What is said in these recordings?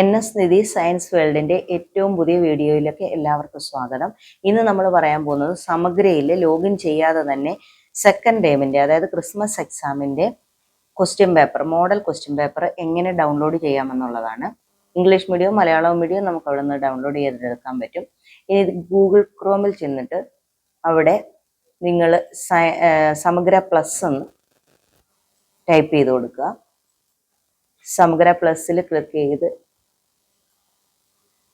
N S Nidhi science വേൾഡിന്റെ ഏറ്റവും പുതിയ വീഡിയോയിലേക്ക് എല്ലാവർക്കും സ്വാഗതം. ഇന്ന് നമ്മൾ പറയാൻ പോകുന്നത് സമഗ്രയിൽ ലോഗിൻ ചെയ്യാതെ തന്നെ സെക്കൻഡ് ഡേമിന്റെ അതായത് ക്രിസ്മസ് എക്സാമിന്റെ question paper model question paper എങ്ങനെ ഡൗൺലോഡ് ചെയ്യാമെന്നുള്ളതാണ്. ഇംഗ്ലീഷ് മീഡിയം മലയാളം മീഡിയം നമുക്ക് അവിടെ നിന്ന് ഡൗൺലോഡ് ചെയ്തെടുക്കാൻ പറ്റും. ഇനി ഗൂഗിൾ ക്രോമിൽ ചെന്നിട്ട് അവിടെ നിങ്ങൾ സമഗ്ര പ്ലസ് എന്ന് ടൈപ്പ് ചെയ്ത് കൊടുക്കുക. സമഗ്ര പ്ലസ്സിൽ ക്ലിക്ക് ചെയ്ത്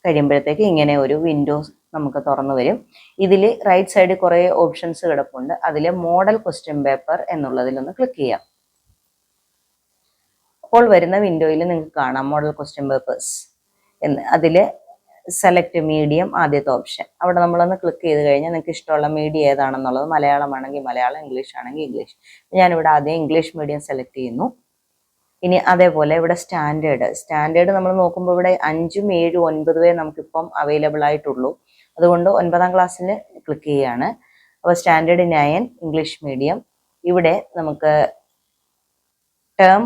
കഴിയുമ്പോഴത്തേക്ക് ഇങ്ങനെ ഒരു വിൻഡോസ് നമുക്ക് തുറന്നു വരും. ഇതിൽ റൈറ്റ് സൈഡിൽ കുറേ ഓപ്ഷൻസ് കിടപ്പുണ്ട്. അതിൽ മോഡൽ ക്വസ്റ്റ്യൻ പേപ്പർ എന്നുള്ളതിലൊന്ന് ക്ലിക്ക് ചെയ്യാം. അപ്പോൾ വരുന്ന വിൻഡോയിൽ നിങ്ങൾക്ക് കാണാം മോഡൽ ക്വസ്റ്റ്യൻ പേപ്പേഴ്സ് എന്ന് അതിൽ സെലക്ട് മീഡിയം ആദ്യത്തെ ഓപ്ഷൻ അവിടെ നമ്മളൊന്ന് ക്ലിക്ക് ചെയ്ത് കഴിഞ്ഞാൽ നിങ്ങൾക്ക് ഇഷ്ടമുള്ള മീഡിയം ഏതാണെന്നുള്ളത് മലയാളമാണെങ്കിൽ മലയാളം ഇംഗ്ലീഷ് ആണെങ്കിൽ ഇംഗ്ലീഷ് ഞാനിവിടെ ആദ്യം ഇംഗ്ലീഷ് മീഡിയം സെലക്ട് ചെയ്യുന്നു. ഇനി അതേപോലെ ഇവിടെ സ്റ്റാൻഡേർഡ്. സ്റ്റാൻഡേർഡ് നമ്മൾ നോക്കുമ്പോൾ ഇവിടെ അഞ്ചും ഏഴും ഒൻപത് വരെ നമുക്കിപ്പം അവൈലബിൾ ആയിട്ടുള്ളൂ. അതുകൊണ്ട് ഒൻപതാം ക്ലാസ്സിൽ ക്ലിക്ക് ചെയ്യുകയാണ് അപ്പോൾ സ്റ്റാൻഡേർഡ് നയൻ ഇംഗ്ലീഷ് മീഡിയം. ഇവിടെ നമുക്ക് ടേം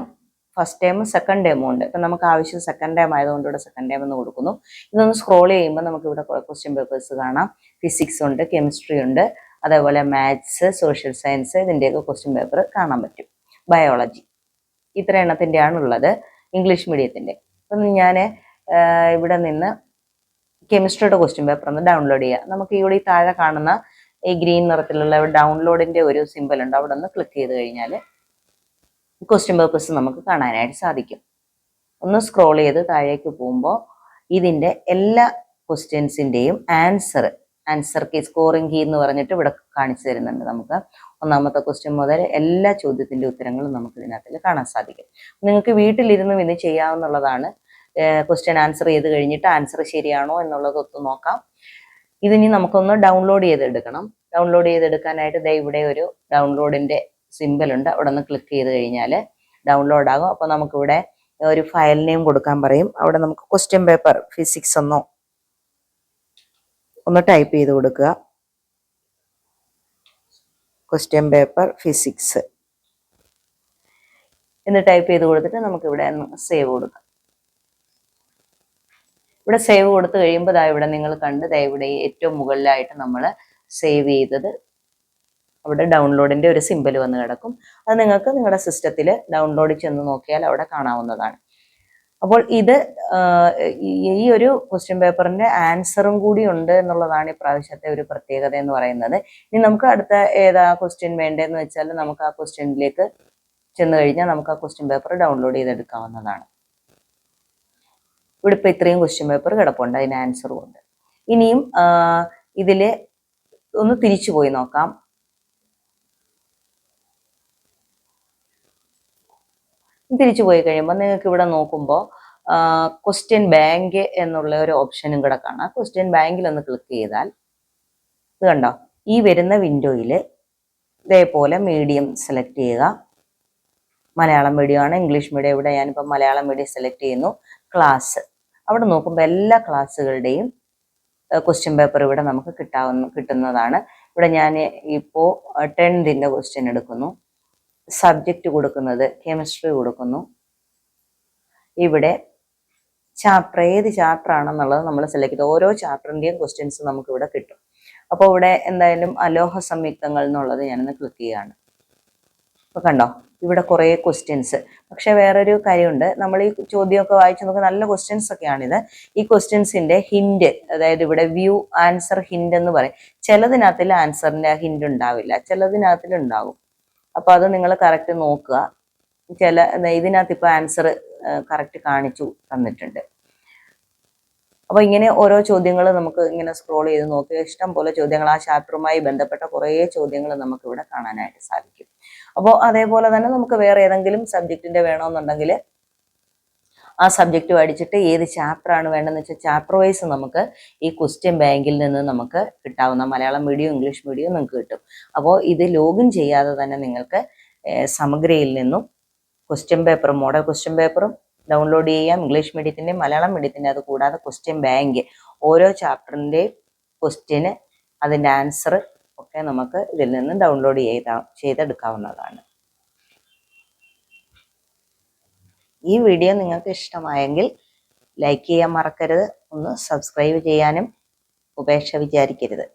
ഫസ്റ്റ് ടേം സെക്കൻഡ് ടേമും ഉണ്ട്. ഇപ്പം നമുക്ക് ആവശ്യം സെക്കൻഡ് ടേം ആയതുകൊണ്ട് ഇവിടെ സെക്കൻഡ് ടേം എന്ന് കൊടുക്കുന്നു. ഇതൊന്ന് സ്ക്രോൾ ചെയ്യുമ്പോൾ നമുക്ക് ഇവിടെ ക്വസ്റ്റ്യൻ പേപ്പേഴ്സ് കാണാം. ഫിസിക്സ് ഉണ്ട് കെമിസ്ട്രി ഉണ്ട്. അതേപോലെ മാത്സ് സോഷ്യൽ സയൻസ് ഇതിന്റെയൊക്കെ ക്വസ്റ്റ്യൻ പേപ്പർ കാണാൻ പറ്റും. ബയോളജി ഇത്ര എണ്ണത്തിന്റെയാണ് ഉള്ളത് ഇംഗ്ലീഷ് മീഡിയത്തിന്റെ അപ്പം ഞാൻ ഇവിടെ നിന്ന് കെമിസ്ട്രിയുടെ ക്വസ്റ്റ്യൻ പേപ്പർ ഒന്ന് ഡൗൺലോഡ് ചെയ്യുക നമുക്ക് ഇവിടെ ഈ താഴെ കാണുന്ന ഈ ഗ്രീൻ നിറത്തിലുള്ള ഡൗൺലോഡിന്റെ ഒരു സിമ്പൽ ഉണ്ട്. അവിടെ ഒന്ന് ക്ലിക്ക് ചെയ്ത് കഴിഞ്ഞാൽ ക്വസ്റ്റ്യൻ പേപ്പേഴ്സ് നമുക്ക് കാണാനായിട്ട് സാധിക്കും. ഒന്ന് സ്ക്രോൾ ചെയ്ത് താഴേക്ക് പോകുമ്പോൾ ഇതിന്റെ എല്ലാ ക്വസ്റ്റ്യൻസിന്റെയും answer answer key scoring key എന്ന് പറഞ്ഞിട്ട് ഇവിടെ കാണിച്ചു തരുന്നുണ്ട് നമുക്ക്. ഒന്നാമത്തെ ക്വസ്റ്റ്യൻ മുതൽ എല്ലാ ചോദ്യത്തിന്റെ ഉത്തരങ്ങളും നമുക്ക് ഇതിനകത്ത് കാണാൻ സാധിക്കും. നിങ്ങൾക്ക് വീട്ടിലിരുന്നും ഇത് ചെയ്യാവുന്നതാണ്. ക്വസ്റ്റ്യൻ ആൻസർ ചെയ്ത് കഴിഞ്ഞിട്ട് ആൻസർ ശരിയാണോ എന്നുള്ളത് ഒത്തു നോക്കാം. ഇതിനി നമുക്കൊന്ന് ഡൗൺലോഡ് ചെയ്തെടുക്കണം. ഡൗൺലോഡ് ചെയ്തെടുക്കാനായിട്ട് ദേ ഇവിടെ ഒരു ഡൗൺലോഡിന്റെ സിമ്പിൾ ഉണ്ട്. അവിടെ നിന്ന് ക്ലിക്ക് ചെയ്ത് കഴിഞ്ഞാൽ ഡൗൺലോഡ് ആകും. അപ്പോൾ നമുക്കിവിടെ ഒരു ഫയൽ നെയിം കൊടുക്കാൻ പറയും. അവിടെ നമുക്ക് ക്വസ്റ്റ്യൻ പേപ്പർ ഫിസിക്സ് എന്നോ ഒന്ന് ടൈപ്പ് ചെയ്ത് കൊടുക്കുക. ക്വസ്റ്റ്യൻ പേപ്പർ ഫിസിക്സ് എന്ന് ടൈപ്പ് ചെയ്ത് കൊടുത്തിട്ട് നമുക്ക് ഇവിടെ സേവ് കൊടുക്കാം. ഇവിടെ സേവ് കൊടുത്തു കഴിയുമ്പോൾ ദാ ഇവിടെ നിങ്ങൾ കണ്ട് ദാ ഇവിടെ ഏറ്റവും മുകളിലായിട്ട് നമ്മൾ സേവ് ചെയ്തത് അവിടെ ഡൗൺലോഡിന്റെ ഒരു സിമ്പിൾ വന്ന് കിടക്കും. അത് നിങ്ങൾക്ക് നിങ്ങളുടെ സിസ്റ്റത്തിൽ ഡൗൺലോഡ് ചെന്ന് നോക്കിയാൽ അവിടെ കാണാവുന്നതാണ്. അപ്പോൾ ഇത് ഈ ഒരു ക്വസ്റ്റ്യൻ പേപ്പറിന്റെ ആൻസറും കൂടി ഉണ്ട് എന്നുള്ളതാണ് ഈ പ്രാവശ്യത്തെ ഒരു പ്രത്യേകത എന്ന് പറയുന്നത്. ഇനി നമുക്ക് അടുത്ത ഏതാ ക്വസ്റ്റ്യൻ വേണ്ടതെന്ന് വെച്ചാൽ നമുക്ക് ആ ക്വസ്റ്റ്യനിലേക്ക് ചെന്ന് കഴിഞ്ഞാൽ നമുക്ക് ആ ക്വസ്റ്റ്യൻ പേപ്പർ ഡൗൺലോഡ് ചെയ്തെടുക്കാവുന്നതാണ്. ഇവിടെ ഇപ്പൊ ഇത്രയും ക്വസ്റ്റ്യൻ പേപ്പർ കിടപ്പുണ്ട് അതിന് ആൻസറും ഉണ്ട്. ഇനിയും ഇതിൽ ഒന്ന് തിരിച്ചു പോയി നോക്കാം. തിരിച്ചു പോയി കഴിയുമ്പോൾ നിങ്ങൾക്ക് ഇവിടെ നോക്കുമ്പോൾ ക്വസ്റ്റ്യൻ ബാങ്ക് എന്നുള്ള ഒരു ഓപ്ഷനും കൂടെ കാണാം. ക്വസ്റ്റ്യൻ ബാങ്കിൽ ഒന്ന് ക്ലിക്ക് ചെയ്താൽ ഇത് കണ്ടോ? ഈ വരുന്ന വിൻഡോയിൽ ഇതേപോലെ മീഡിയം സെലക്ട് ചെയ്യുക. മലയാളം മീഡിയം ആണ് ഇംഗ്ലീഷ് മീഡിയം ഇവിടെ ഞാനിപ്പോൾ മലയാളം മീഡിയം സെലക്ട് ചെയ്യുന്നു. ക്ലാസ് അവിടെ നോക്കുമ്പോൾ എല്ലാ ക്ലാസ്സുകളുടെയും ക്വസ്റ്റ്യൻ പേപ്പർ ഇവിടെ നമുക്ക് കിട്ടാവുന്ന കിട്ടുന്നതാണ്. ഇവിടെ ഞാൻ ഇപ്പോൾ ടെൻത്തിന്റെ ക്വസ്റ്റ്യൻ എടുക്കുന്നു. സബ്ജക്റ്റ് കൊടുക്കുന്നത് കെമിസ്ട്രി കൊടുക്കുന്നു. ഇവിടെ ചാപ്റ്റർ ഏത് ചാപ്റ്റർ ആണെന്നുള്ളത് നമ്മൾ സെലക്ട് ചെയ്ത് ഓരോ ചാപ്റ്ററിന്റെയും ക്വസ്റ്റ്യൻസ് നമുക്കിവിടെ കിട്ടും. അപ്പോൾ ഇവിടെ എന്തായാലും അലോഹ സംയുക്തങ്ങൾ എന്നുള്ളത് ഞാനൊന്ന് ക്ലിക്ക് ചെയ്യുകയാണ്. അപ്പോൾ കണ്ടോ? ഇവിടെ കുറേ ക്വസ്റ്റ്യൻസ് പക്ഷേ വേറൊരു കാര്യമുണ്ട്. നമ്മൾ ഈ ചോദ്യമൊക്കെ വായിച്ച് നോക്കുക നല്ല ക്വസ്റ്റ്യൻസ് ഒക്കെയാണിത്. ഈ ക്വസ്റ്റ്യൻസിന്റെ ഹിന്റ് അതായത് ഇവിടെ വ്യൂ ആൻസർ ഹിന്റ് എന്ന് പറയും. ചിലതിനകത്തിൽ ആൻസറിന്റെ ഹിന്റ് ഉണ്ടാവില്ല. ചിലതിനകത്തിൽ ഉണ്ടാകും അപ്പൊ അത് നിങ്ങൾ കറക്റ്റ് നോക്കുക. ചില ഇതിനകത്ത് ഇപ്പൊ ആൻസർ കറക്റ്റ് കാണിച്ചു തന്നിട്ടുണ്ട്. അപ്പോൾ ഇങ്ങനെ ഓരോ ചോദ്യങ്ങൾ നമുക്ക് ഇങ്ങനെ സ്ക്രോൾ ചെയ്ത് നോക്കി ഇഷ്ടം പോലെ ചോദ്യങ്ങൾ ആ ചാപ്റ്ററുമായി ബന്ധപ്പെട്ട കുറേ ചോദ്യങ്ങൾ നമുക്ക് ഇവിടെ കാണാനായിട്ട് സാധിക്കും. അപ്പോൾ അതേപോലെ തന്നെ നമുക്ക് വേറെ ഏതെങ്കിലും സബ്ജക്റ്റിന്റെ വേണമെന്നുണ്ടെങ്കിൽ ആ സബ്ജക്റ്റ് പഠിച്ചിട്ട് ഏത് ചാപ്റ്റർ ആണ് വേണ്ടതെന്ന് വെച്ചാൽ ചാപ്റ്റർ വൈസ് നമുക്ക് ഈ ക്വസ്റ്റ്യൻ ബാങ്കിൽ നിന്ന് നമുക്ക് കിട്ടാവുന്ന മലയാളം മീഡിയം ഇംഗ്ലീഷ് മീഡിയം നിങ്ങൾക്ക് കിട്ടും. അപ്പോൾ ഇത് ലോഗിൻ ചെയ്യാതെ തന്നെ നിങ്ങൾക്ക് സമഗ്രയിൽ നിന്നും ക്വസ്റ്റ്യൻ പേപ്പറും മോഡൽ ക്വസ്റ്റ്യൻ പേപ്പറും ഡൗൺലോഡ് ചെയ്യാം. ഇംഗ്ലീഷ് മീഡിയത്തിന്റെയും മലയാളം മീഡിയത്തിന്റെയും അത് കൂടാതെ ക്വസ്റ്റ്യൻ ബാങ്ക് ഓരോ ചാപ്റ്ററിന്റെയും ക്വസ്റ്റ്യന് അതിന്റെ ആൻസർ ഒക്കെ നമുക്ക് ഇതിൽ നിന്ന് ഡൗൺലോഡ് ചെയ്ത ചെയ്തെടുക്കാവുന്നതാണ്. ഈ വീഡിയോ നിങ്ങൾക്ക് ഇഷ്ടമായെങ്കിൽ ലൈക്ക് ചെയ്യാൻ മറക്കരുത്. ഒന്ന് സബ്സ്ക്രൈബ് ചെയ്യാനും ഉപേക്ഷ വിചാരിക്കരുത്.